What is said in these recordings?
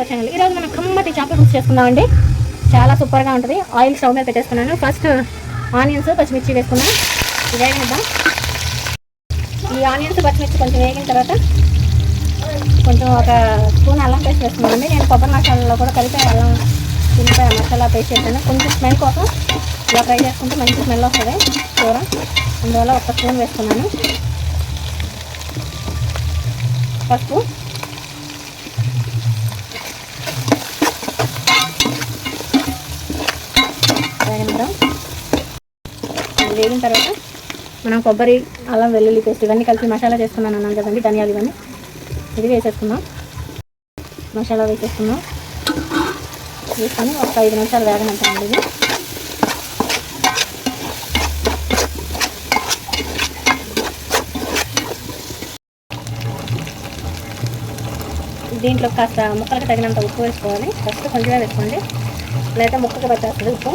Our channel ఈరోజు మనం కమ్మటి చేపల పులుసు చేసుకుందామండి. చాలా సూపర్గా ఉంటుంది. ఆయిల్ స్టవ్ మీద పెట్టేసుకున్నాను ఫస్ట్ ఆనియన్స్ పచ్చిమిర్చి వేసుకున్నాను ఇది వేగనిద్దాం. ఈ ఆనియన్స్ పచ్చిమిర్చి కొంచెం వేగిన తర్వాత కొంచెం ఒక స్పూన్ అల్లం పేస్ట్ వేసుకున్నానండి నేను కొబ్బరి మసాలాలో కూడా కలిపి అల్లం తింటే మసాలా పేస్ట్ చేశాను. కొంచెం స్మెల్ కోసం ఇలా ఫ్రై చేసుకుంటే మంచి స్మెల్ వస్తుంది. కూర. అందువల్ల ఒక స్పూన్ వేసుకున్నాను. పసుపు. వేగనిద్దాం వేగిన తర్వాత మనం కొబ్బరి అల్లం వెల్లుల్లి పేస్ట్ ఇవన్నీ కలిపి మసాలా చేసుకున్నాను అన్నాను కదండి ధనియాలు ఇవన్నీ. ఇది వేసేసుకున్నాం మసాలా వేసేసుకున్నాం వేసుకొని ఒక ఐదు నిమిషాలు వేగనంటామండి ఇది. దీంట్లో కాస్త ముక్కలకు తగినంత ఉప్పు వేసుకోవాలి. ఫస్ట్ కొంచెమే వేసుకోండి. లేదా ముక్కకి పట్టేస్తుంది ఉప్పు.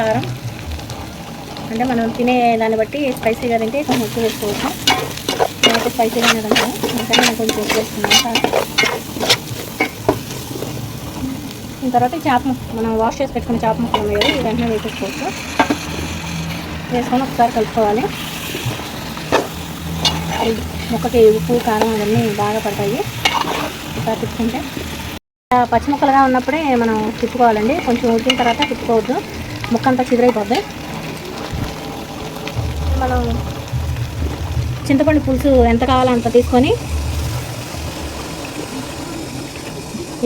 కారం అంటే మనం తినే దాన్ని బట్టి స్పైసీగా తింటే కొంచెం ఉప్పు వేసుకోవచ్చు. నేనైతే స్పైసీగా తింటాను అందుకని నేను కొంచెం ఉప్పు వేసుకున్నాను కారం. దీని తర్వాత చేప ముక్క. మనం వాష్ చేసి పెట్టుకున్న చేప ముక్కలు ఉన్నాయి కదా వెంటనే వేసేసుకోవచ్చు. వేసుకొని ఒకసారి కలుపుకోవాలి. ముక్కకి ఉప్పు కారం అవన్నీ బాగా పడతాయి. ఒకసారి తిప్పుకుంటే. ఆ పచ్చి ఉన్నప్పుడే మనం తిప్పుకోవాలండి. కొంచెం ఉడికిన తర్వాత తిప్పుకోవద్దు. ముక్క అంతా చిదిరైపోద్ది. మనం చింతపండు పులుసు ఎంత కావాలో అంత తీసుకొని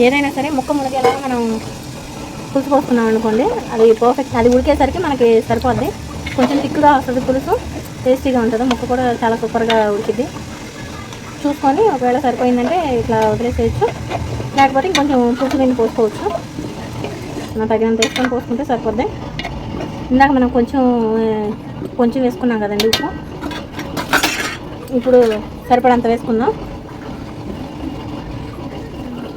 ఏదైనా సరే ముక్క మునిగేలా మనం పులుసు పోసుకున్నాం అనుకోండి అది పర్ఫెక్ట్ అది ఉడికేసరికి మనకి సరిపోద్ది. కొంచెం తిక్కుగా వస్తుంది పులుసు టేస్టీగా ఉంటుంది. ముక్క కూడా చాలా సూపర్గా ఉడికిద్ది. చూసుకొని ఒకవేళ సరిపోయిందంటే ఇట్లా వదిలేసేయచ్చు. లేకపోతే ఇంకొంచెం పులుసు దీన్ని పోసుకోవచ్చు. మనం తగినంత వేసుకొని పోసుకుంటే సరిపోద్ది. ఇందాక మనం కొంచెం కొంచెం వేసుకున్నాం కదండి ఉప్పు. ఇప్పుడు సరిపడంత వేసుకుందాం.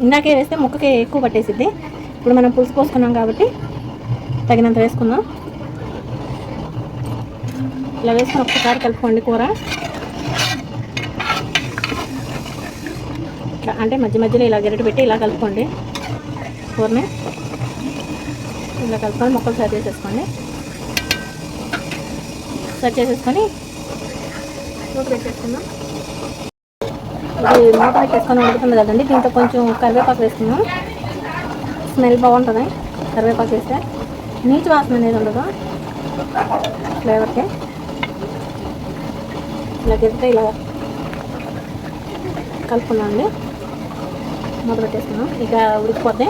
ఇందాకే వేస్తే ముక్కకి ఎక్కువ పట్టేసిద్ది. ఇప్పుడు మనం పులుసు పోసుకున్నాం కాబట్టి తగినంత వేసుకుందాం. ఇలా వేసుకొని ఒక్కసారి కలుపుకోండి కూర. అంటే మధ్య మధ్యలో ఇలా గరిటె పెట్టి ఇలా కలుపుకోండి కూరని. ఇలా కలుపుకొని మొక్కలు సరి చేసేసుకోండి. సెట్ చేసేసుకొని మూత పెట్టేసుకుందాం ఇది మూత పెట్టేసుకొని వండుతుంది కదండి. దీంతో కొంచెం కరివేపాకు వేసుకుందాం. స్మెల్ బాగుంటుంది. కరివేపాకు వేస్తే నీచు వాసన అనేది ఉండదు. ఫ్లేవర్కి. ఇలా గెలితే ఇలా కలుపుకున్నాం అండి మూత పెట్టేసుకున్నాం ఇక ఉడికిపోతే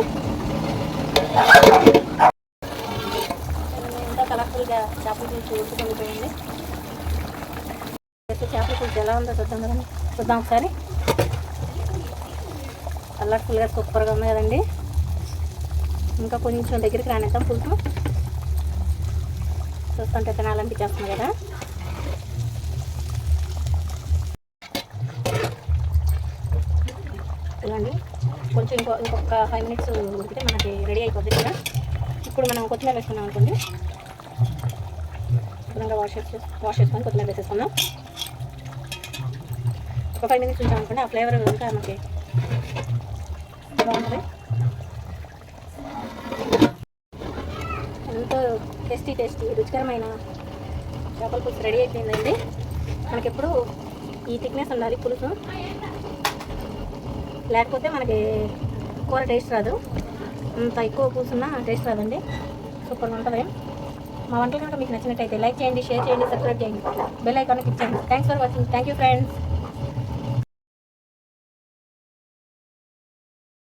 చేపల పులుసు ఉడుకుతుంది అయితే చేపల పులుసు ఎలా ఉందో చూద్దాం కదండి. చూద్దాం ఒకసారి. కలర్ఫుల్గా సూపర్గా ఉంది కదండి. ఇంకా కొంచెం దగ్గరికి రానిద్దాం పులుసు. చూస్తుంటే తినాలనిపించేస్తుంది కదా. ఇలాండి కొంచెం ఇంకో ఇంకొక ఫైవ్ మినిట్స్ ఉడికితే మనకి రెడీ అయిపోద్ది కదా. ఇప్పుడు మనం కొత్తిమీర వేసుకున్నాం అనుకోండి. శుభ్రంగా వాష్ చేసి వాష్ చేసుకొని కొత్తిమీర వేసేసుకున్నాం ఒక ఫైవ్ మినిట్స్ ఉంచాం అనుకోండి ఆ ఫ్లేవర్ ఇంకా మనకి బాగుంటుంది. ఎంతో టేస్టీ టేస్టీ రుచికరమైన చేపల పులుసు రెడీ అయిపోయిందండి. మనకి ఎప్పుడు ఈ థిక్నెస్ ఉండాలి పులుసు. లేకపోతే మనకి కూర టేస్ట్ రాదు. అంత ఎక్కువ కూర్చున్నా టేస్ట్ రాదండి. సూపర్గా ఉంటుంది. మా వంటలు కనుక మీకు నచ్చినట్టయితే లైక్ చేయండి షేర్ చేయండి సబ్స్క్రైబ్ చేయండి. బెల్ ఐకాన్ క్లిక్ చేయండి. Thanks for watching thank you friends